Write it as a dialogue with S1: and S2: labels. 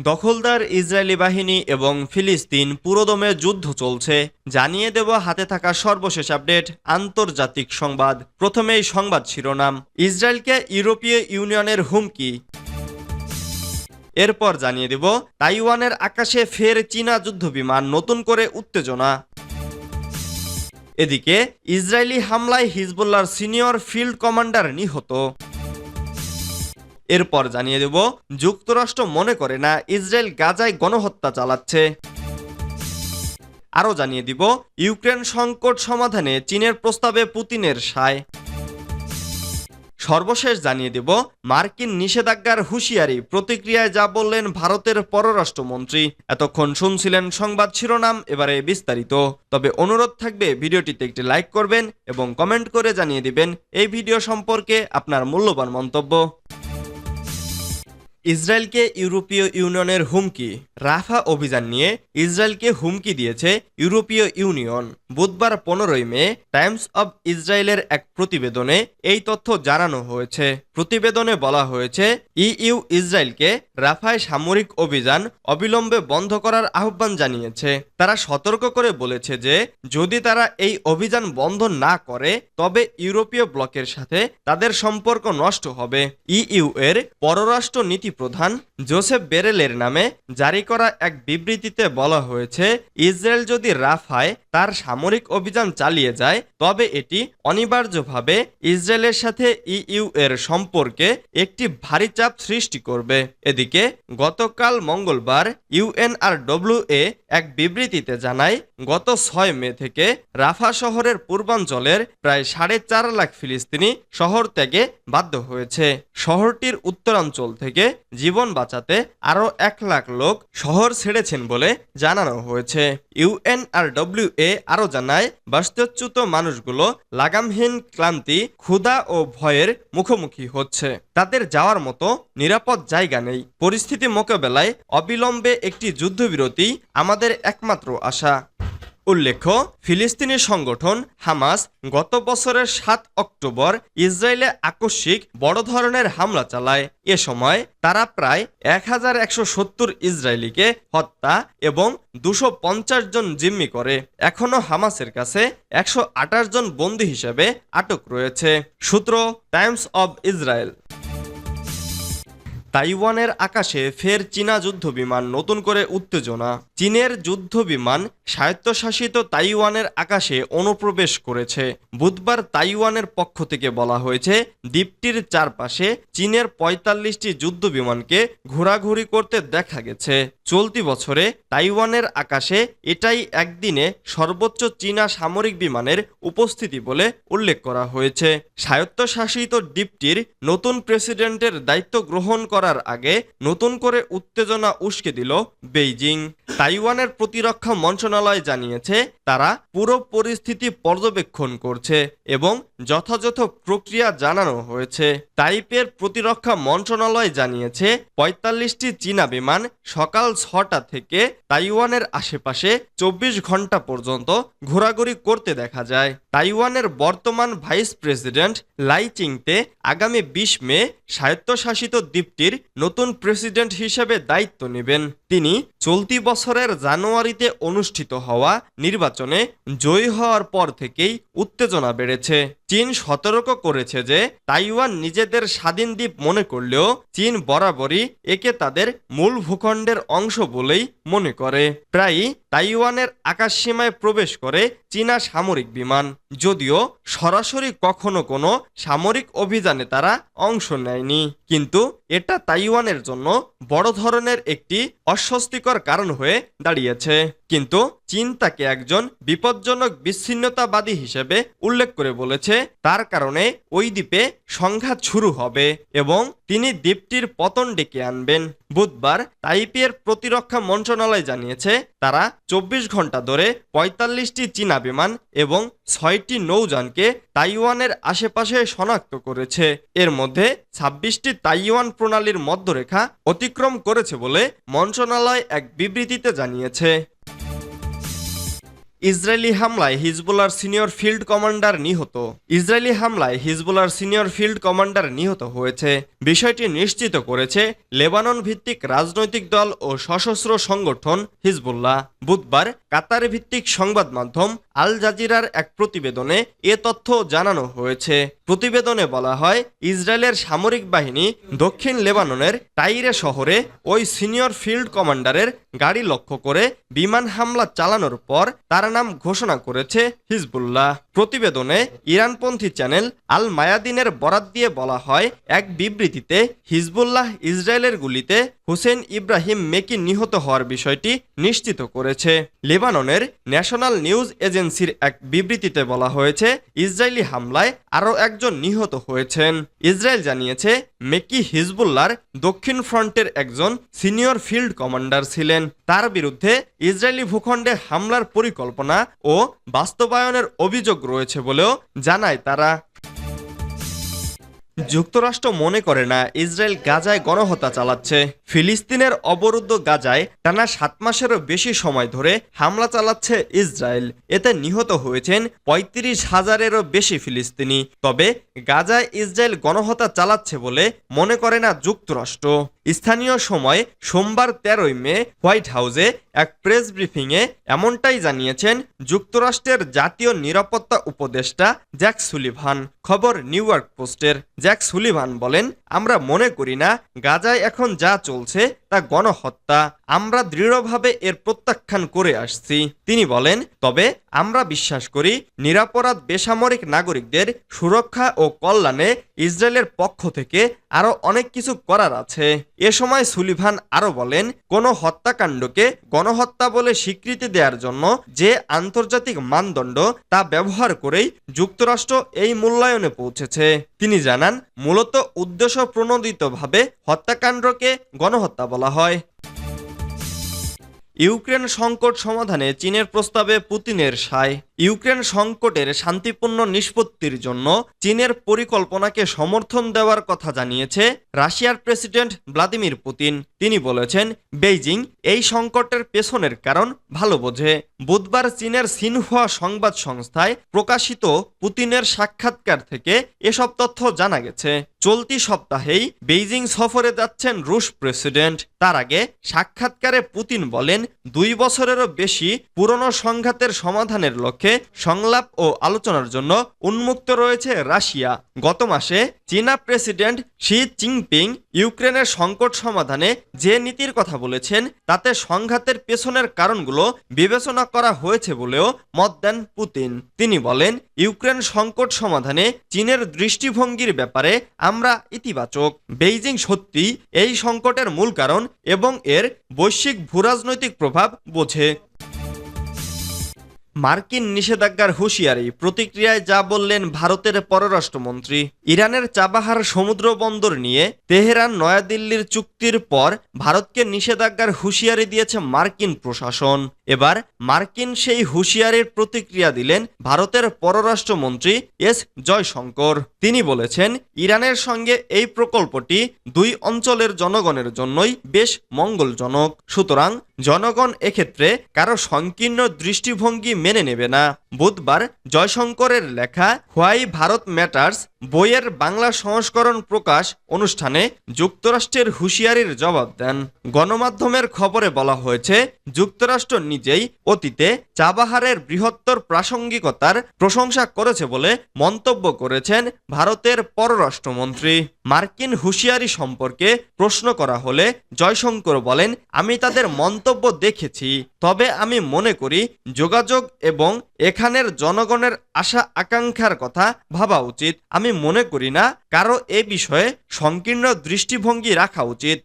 S1: দখলদার ইসরায়েলি বাহিনী এবং ফিলিস্তিন পুরোদমে যুদ্ধ চলছে। জানিয়ে দেব হাতে থাকা সর্বশেষ আপডেট, আন্তর্জাতিক সংবাদ। প্রথমেই সংবাদ শিরোনাম। ইসরায়েলকে ইউরোপীয় ইউনিয়নের হুমকি। এরপর জানিয়ে দেব, তাইওয়ানের আকাশে ফের চীনা যুদ্ধবিমান নতুন করে উত্তেজনা। এদিকে, ইসরায়েলি হামলায় হিজবুল্লার সিনিয়র ফিল্ড কমান্ডার নিহত। এরপর জানিয়ে দেব, যুক্তরাষ্ট্র মনে করে না ইসরায়েল গাজায় গণহত্যা চালাচ্ছে। আরও জানিয়ে দিব, ইউক্রেন সংকট সমাধানে চীনের প্রস্তাবে পুতিনের সায়। সর্বশেষ জানিয়ে দেব, মার্কিন নিষেধাজ্ঞার হুঁশিয়ারি, প্রতিক্রিয়ায় যা বললেন ভারতের পররাষ্ট্রমন্ত্রী। এতক্ষণ শুনছিলেন সংবাদ শিরোনাম, এবারে বিস্তারিত। তবে অনুরোধ থাকবে, ভিডিওটিতে একটি লাইক করবেন এবং কমেন্ট করে জানিয়ে দিবেন, এই ভিডিও সম্পর্কে আপনার মূল্যবান মন্তব্য। ইসরায়েলকে ইউরোপীয় ইউনিয়নের হুমকি। রাফা অভিযান নিয়ে ইসরায়েলকে হুমকি দিয়েছে ইউরোপীয় ইউনিয়ন। বুধবার পনেরোই মে টাইমস অব ইসরায়েলের এক প্রতিবেদনে এই তথ্য জানানো হয়েছে। প্রতিবেদনে বলা হয়েছে, ইইউ ইসরায়েলকে রাফায় সামরিক অভিযান অবিলম্বে বন্ধ করার আহ্বান জানিয়েছে। তারা সতর্ক করে বলেছে যে, যদি তারা এই অভিযান বন্ধ না করে, তবে ইউরোপীয় ব্লকের সাথে তাদের সম্পর্ক নষ্ট হবে। ইইউ এর পররাষ্ট্র নীতি প্রধান জোসেফ বেরেলের নামে জারি করা এক বিবৃতিতে বলা হয়েছে, ইসরায়েল যদি রাফায় তার সামরিক অভিযান চালিয়ে যায়, তবে এটি অনিবার্যভাবে ইসরায়েলের সাথে ইইউ এর সম্পর্কে একটি ভারী চাপ সৃষ্টি করবে। এদিকে, গতকাল মঙ্গলবার ইউএনআরডব্লিউ এ এক বিবৃতিতে জানায়, গত ছয় মে থেকে রাফা শহরের পূর্বাঞ্চলের প্রায় সাড়ে চার লাখ ফিলিস্তিনি শহর ত্যাগে বাধ্য হয়েছে। শহরটির উত্তরাঞ্চল থেকে জীবন বাঁচাতে আরও এক লাখ লোক শহর ছেড়েছেন বলে জানানো হয়েছে। ইউএনআরডব্লিউ এ আরও জানায়, বাস্তুচ্যুত মানুষগুলো লাগামহীন ক্লান্তি, ক্ষুধা ও ভয়ের মুখোমুখি হচ্ছে। তাদের যাওয়ার মতো নিরাপদ জায়গা নেই। পরিস্থিতি মোকাবেলায় অবিলম্বে একটি যুদ্ধবিরতি আমাদের একমাত্র আশা। উল্লেখ্য, ফিলিস্তিনি সংগঠন হামাস গত বছরের সাত অক্টোবর ইসরায়েলে আকস্মিক বড় ধরনের হামলা চালায়। এ সময় তারা প্রায় এক হাজার একশো সত্তর ইসরায়েলিকে হত্যা এবং দুশো পঞ্চাশ জন জিম্মি করে। এখনও হামাসের কাছে একশো আঠাশ জন বন্দী হিসেবে আটক রয়েছে। সূত্র টাইমস অব ইসরায়েল। তাইওয়ানের আকাশে ফের চীনা যুদ্ধ বিমান নতুন করে উত্তেজনা। চীনের যুদ্ধ বিমান স্বায়ত্তশাসিত তাইওয়ানের আকাশে অনুপ্রবেশ করেছে। বুধবার তাইওয়ানের পক্ষ থেকে বলা হয়েছে, দ্বীপটির চারপাশে চীনের পঁয়তাল্লিশটি যুদ্ধ বিমানকে ঘোরাঘুরি করতে দেখা গেছে। চলতি বছরে তাইওয়ানের আকাশে এটাই একদিনে সর্বোচ্চ চীনা সামরিক বিমানের উপস্থিতি বলে উল্লেখ করা হয়েছে। স্বায়ত্তশাসিত দ্বীপটির নতুন প্রেসিডেন্টের দায়িত্ব গ্রহণ করার আগে নতুন করে উত্তেজনা উস্কে দিল বেইজিং। তাইওয়ানের প্রতিরক্ষা মন্ত্রণালয় জানিয়েছে, তারা পুরো পরিস্থিতি পর্যবেক্ষণ করছে এবং যথাযথ প্রক্রিয়া জানানো হয়েছে। তাইপের প্রতিরক্ষা মন্ত্রণালয় জানিয়েছে, পঁয়তাল্লিশটি চীনা বিমান সকাল ছটা থেকে তাইওয়ানের আশেপাশে চব্বিশ ঘণ্টা পর্যন্ত ঘোরাঘুরি করতে দেখা যায়। তাইওয়ানের বর্তমান ভাইস প্রেসিডেন্ট লাই চিংতে আগামী বিশ মে স্বায়ত্তশাসিত দ্বীপটির নতুন প্রেসিডেন্ট হিসেবে দায়িত্ব নেবেন। তিনি চলতি বছরের জানুয়ারিতে অনুষ্ঠিত হওয়া নির্বাচনে জয়ী হওয়ার পর থেকেই উত্তেজনা বেড়েছে। চীন সতর্ক করেছে যে তাইওয়ান নিজেদের স্বাধীন দ্বীপ মনে করলেও চীন বরাবরই একে তাদের মূল ভূখণ্ডের অংশ বলেই মনে করে। প্রায়ই তাইওয়ানের আকাশসীমায় প্রবেশ করে চীনা সামরিক বিমান, যদিও সরাসরি কখনো কোনো সামরিক অভিযানে তারা অংশ নেয়নি। কিন্তু এটা তাইওয়ানের জন্য বড় ধরনের একটি অস্বস্তিকর কারণ হয়ে দাঁড়িয়েছে। কিন্তু চীন তাকে একজন বিপজ্জনক বিচ্ছিন্নতাবাদী হিসেবে উল্লেখ করে বলেছে। তার কারণে ওই দ্বীপে সংঘাত শুরু হবে এবং তিনি দ্বীপটির পতন ডেকে আনবেন। বুধবার তাইপিয়ের প্রতিরক্ষা মন্ত্রণালয় জানিয়েছে, তারা চব্বিশ ঘণ্টা ধরে পঁয়তাল্লিশটি চীনা বিমান এবং ছয়টি নৌযানকে তাইওয়ানের আশেপাশে শনাক্ত করেছে। এর মধ্যে ছাব্বিশটি তাইওয়ান প্রণালীর মধ্যরেখা অতিক্রম করেছে বলে মন্ত্রণালয় এক বিবৃতিতে জানিয়েছে। ইসরায়েলি হামলায় হিজবুল্লার সিনিয়র ফিল্ড কমান্ডার নিহত। ইসরায়েলি হামলায় হিজবুল্লার সিনিয়র ফিল্ড কমান্ডার নিহত হয়েছে। বিষয়টি নিশ্চিত করেছে লেবানন ভিত্তিক রাজনৈতিক দল ও সশস্ত্র সংগঠন হিজবুল্লাহ। বুধবার কাতার ভিত্তিক সংবাদ মাধ্যম আল জাজিরার এক প্রতিবেদনে এ তথ্য জানানো হয়েছে। প্রতিবেদনে বলা হয়, ইসরায়েলের সামরিক বাহিনী দক্ষিণ লেবাননের টাইরে শহরে ওই সিনিয়র ফিল্ড কমান্ডারের গাড়ি লক্ষ্য করে বিমান হামলা চালানোর পর তার নাম ঘোষণা করেছে হিজবুল্লাহ। প্রতিবেদনে ইরানপন্থী চ্যানেল আল মায়াদিনের বরাত দিয়ে বলা হয়, এক বিবৃতিতে হিজবুল্লাহ ইসরায়েলের গুলিতে হুসেন ইব্রাহিম মেকি নিহত হওয়ার বিষয়টি নিশ্চিত করেছে। লেবাননের ন্যাশনাল নিউজ এজেন্সির এক বিবৃতিতে বলা হয়েছে, ইসরায়েলি হামলায় আরও একজন নিহত হয়েছেন। ইসরায়েল জানিয়েছে, মেকি হিজবুল্লার দক্ষিণ ফ্রন্টের একজন সিনিয়র ফিল্ড কমান্ডার ছিলেন। তার বিরুদ্ধে ইসরায়েলি ভূখণ্ডে হামলার পরিকল্পনা ও বাস্তবায়নের অভিযোগ রয়েছে বলেও জানায় তারা। যুক্তরাষ্ট্র মনে করে না ইসরায়েল গাজায় গণহত্যা চালাচ্ছে। ফিলিস্তিনের অবরুদ্ধ গাজায় টানা সাত মাসেরও বেশি সময় ধরে হামলা চালাচ্ছে ইসরায়েল। এতে নিহত হয়েছেন পঁয়ত্রিশ হাজারেরও বেশি ফিলিস্তিনি। তবে গাজায় ইসরায়েল গণহত্যা চালাচ্ছে বলে মনে করে না যুক্তরাষ্ট্র। স্থানীয় সময় সোমবার তেরোই মে হোয়াইট হাউসে এক প্রেস ব্রিফিংয়ে এমনটাই জানিয়েছেন যুক্তরাষ্ট্রের জাতীয় নিরাপত্তা উপদেষ্টা জ্যাক সুলিভান। খবর নিউ ইয়র্ক পোস্টের। জ্যাক সুলিভান বলেন আমরা মনে করি না গাজায় এখন যা চলছে তা গণহত্যা। আমরা দৃঢ়ভাবে এর প্রত্যাখ্যান করে আসছি। তিনি বলেন, তবে আমরা বিশ্বাস করি নিরাপরাধ বেসামরিক নাগরিকদের সুরক্ষা ও কল্যাণে ইসরায়েলের পক্ষ থেকে আরও অনেক কিছু করার আছে। এ সময় সুলিভান আরও বলেন, কোনো হত্যাকাণ্ডকে গণহত্যা বলে স্বীকৃতি দেওয়ার জন্য যে আন্তর্জাতিক মানদণ্ড তা ব্যবহার করেই যুক্তরাষ্ট্র এই মূল্যায়নে পৌঁছেছে। তিনি জানান, মূলত উদ্দেশ্য প্রণোদিতভাবে হত্যাকাণ্ডকে গণহত্যা বলা হয়। ইউক্রেন সংকট সমাধানে চীনের প্রস্তাবে পুতিনের সায়। ইউক্রেন সংকটের শান্তিপূর্ণ নিষ্পত্তির জন্য চীনের পরিকল্পনাকে সমর্থন দেওয়ার কথা জানিয়েছে রাশিয়ার প্রেসিডেন্ট ভ্লাদিমির পুতিন। তিনি বলেছেন, বেইজিং এই সংকটের পেছনের কারণ ভালো বোঝে। বুধবার চীনের সিনহুয়া সংবাদ সংস্থায় প্রকাশিত পুতিনের সাক্ষাৎকার থেকে এসব তথ্য জানা গেছে। চলতি সপ্তাহেই বেইজিং সফরে যাচ্ছেন রুশ প্রেসিডেন্ট। তার আগে সাক্ষাৎকারে পুতিন বলেন, দুই বছরেরও বেশি পুরনো সংঘাতের সমাধানের লক্ষ্যে সংলাপ ও আলোচনার জন্য উন্মুক্ত রয়েছে রাশিয়া। গত মাসে চীনা প্রেসিডেন্ট শি জিনপিং ইউক্রেনের সংকট সমাধানে যে নীতির কথা বলেছেন, তাতে সংঘাতের পেছনের কারণগুলো বিবেচনা করা হয়েছে বলেও মত দেন পুতিন। তিনি বলেন, ইউক্রেন সংকট সমাধানে চীনের দৃষ্টিভঙ্গির ব্যাপারে আমরা ইতিবাচক। বেইজিং সত্যি এই সংকটের মূল কারণ এবং এর বৈশ্বিক ভূরাজনৈতিক প্রভাব বোঝে। মার্কিন নিষেধাজ্ঞার হুঁশিয়ারি, প্রতিক্রিয়ায় যা বললেন ভারতের পররাষ্ট্রমন্ত্রী। ইরানের চাবাহার সমুদ্র বন্দর নিয়ে তেহরান নয়াদিল্লির চুক্তির পর ভারতকে নিষেধাজ্ঞার হুঁশিয়ারি দিয়েছে মার্কিন প্রশাসন। এবার মার্কিন সেই হুঁশিয়ারির প্রতিক্রিয়া দিলেন ভারতের পররাষ্ট্রমন্ত্রী এস জয়শঙ্কর। তিনি বলেছেন, ইরানের সঙ্গে এই প্রকল্পটি দুই অঞ্চলের জনগণের জন্যই বেশ মঙ্গলজনক। সুতরাং জনগণ এক্ষেত্রে কারও সংকীর্ণ দৃষ্টিভঙ্গি মেনে নেবে না। বুধবার জয়শঙ্করের লেখা হোয়াই ভারত ম্যাটার্স বইয়ের বাংলা সংস্করণ প্রকাশ অনুষ্ঠানে যুক্তরাষ্ট্রের হুঁশিয়ারির জবাব দেন। গণমাধ্যমের খবরে বলা হয়েছে, যুক্তরাষ্ট্র নিজেই অতীতে চাবাহারের বৃহত্তর প্রাসঙ্গিকতার প্রশংসা করেছে বলে মন্তব্য করেছেন ভারতের পররাষ্ট্রমন্ত্রী। মার্কিন হুঁশিয়ারি সম্পর্কে প্রশ্ন করা হলে জয়শঙ্কর বলেন, আমি তাদের মন্তব্য দেখেছি, তবে আমি মনে করি যোগাযোগ এবং এখানের জনগণের আশা আকাঙ্ক্ষার কথা ভাবা উচিত। আমি মনে করি না কারও এ বিষয়ে সংকীর্ণ দৃষ্টিভঙ্গি রাখা উচিত।